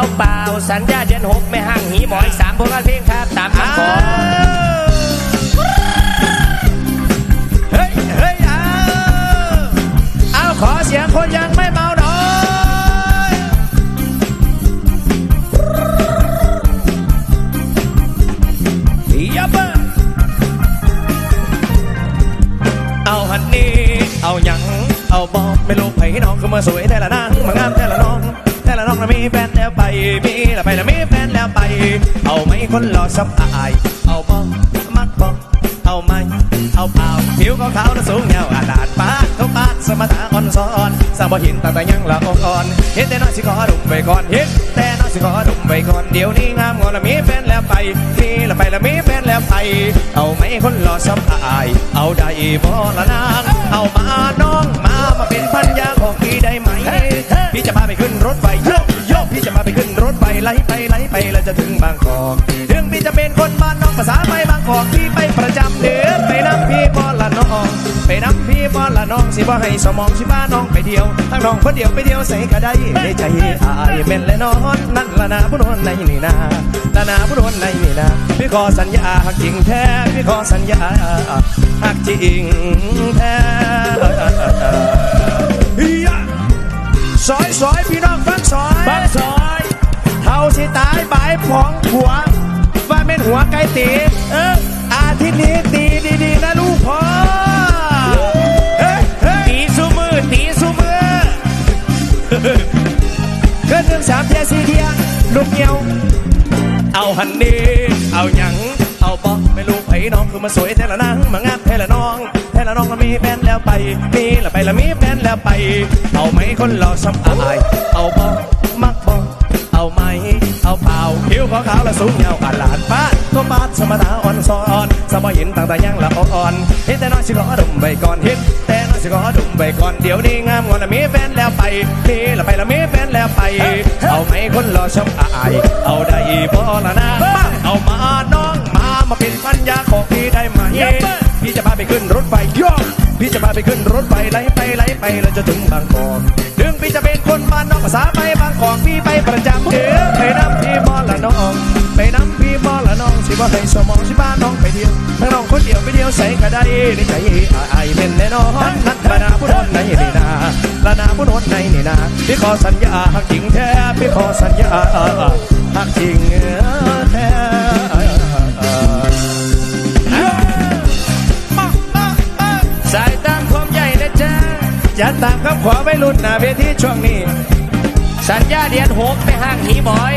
เอาเปล่าสัญญาเดือนหกไม่ห่างหีหมอยสามผลงานเพลงครับตามคำขอเฮ้ยเฮ้ยเอาเอาขอเสียงคนยังไม่เมาหน่อยยับเอาหันนี่เอาหยังเอาบอกไม่รู้ไผน้องคือมาสวยแต่ละนางมางามแต่ละน้อง มีแล้วไปแล้วมีแฟนแล้วไป เอาไหมคนหล่อสับอาย เอาบอกมักบอกเอาไหมเอาเปล่าผิวขาวๆและสูงยาวอาดาดปาดเขาปาดสมถะอ่อนซ้อนสร้างบ่ห็นตั้งแต่ยังละอ่อนเห็นแต่น้อยสิขอดุมไปก่อนเห็นแต่น้อยสิขอดุมไปก่อนเดี๋ยวนี้งามงอนและมีแฟนแล้วไปมีแล้วไปแล้วมีแฟนแล้วไป เอาไหมคนหล่อสับอาย เอาได้บ่ละนางเอามาน้องมามาเป็นพันยาของพี่ได้ไหมพี่จะพาไปขึ้นรถไฟ ไฟไล่ไปไหลไปแล้วจะถึงบางกอกถึงพี่จะเป็นคนบ้านน้อกภาษาไม่บางกอกพี่ไปประจำเดือนไปน้ำพี่บอละน้อง ไปน้ำพี่บอละน้องสิบ่ให้สมองสิบ้าน้องไปเที่ยวทั้งน้องคนเดียวไปเที่ยวใส่ก็ได้ในใจอายแม่นและนอนนั่นละนาผู้นวลในนี่นาละนาผู้นวลในนี่นาพี่ขอสัญญาหักจริงแท้พี่ขอสัญญาหักจริงแท้ายบายผองหัวว่าเป็นหัวไก่ตีเอออาทิตย์นี้ตีดีๆนะลูกพ่อเฮ้ยเฮ้ยตีสู้มือตีสู้มือเกินหนึ่งสามเทียสี่เทียลูกเหี่ยว เอาหันนี่เอาหยังเอาบอกไม่รู้ไผน้องคือมาสวยแต่ละนางมางามแต่ละน้องแต่ละน้องก็มีแฟนแล้วไปมีแล้วไปล้วมีแฟนแล้วไป เอาไหมคนหล่อซ้ำอาย เอาบอกมักบอกเอาไหม ขาวขาวและสูงยาวอาลาดปาดก็ปาดสมถะอ่อนซ้อนสบายหินต่างแต่ยังละอ่อนเห็นแต่น้อยสิขอดุมไปก่อนเห็นแต่น้อยสิขอดุมไปก่อนเดี๋ยวนี้งามงอนละมีแฟนแล้วไปมีแล้วไปแล้วมีแฟนแล้วไป เอาไหมคนหล่อซ้ำอายเอาได้บ่ละนะเอามาน้องมามาเป็นพันยาของพี่ได้ไหมพี่จะพาไปขึ้นรถไฟยกพี่จะพาไปขึ้นรถไฟไล่ไปไล่ไปแล้วจะถึงบางกอกถึงพี่จะเป็นคนบ้านนอกภาษาไปบางกอกพี่ไปประจำเดือไปนะ น้ำพี่บอละน้องสิบ่ให้สมองสิบ้านน้องไปเที่ยวถ้าน้องคนเดียวไปเที่ยวใส่ก็ได้ในใจอายเป็นแน่นอนนัดบานาผู้นนในนี่นาลานาผู้นนในนี่นาพี่ขอสัญญาหักจริงแท้พี่ขอสัญญาหักจริงแท้สายตามความใหญ่นะจ๊ะจัดตามคำขอไว้รุ่นหน้าเวทีช่วงนี้ สัญญาเดือนหกไม่ห่างหีหมอย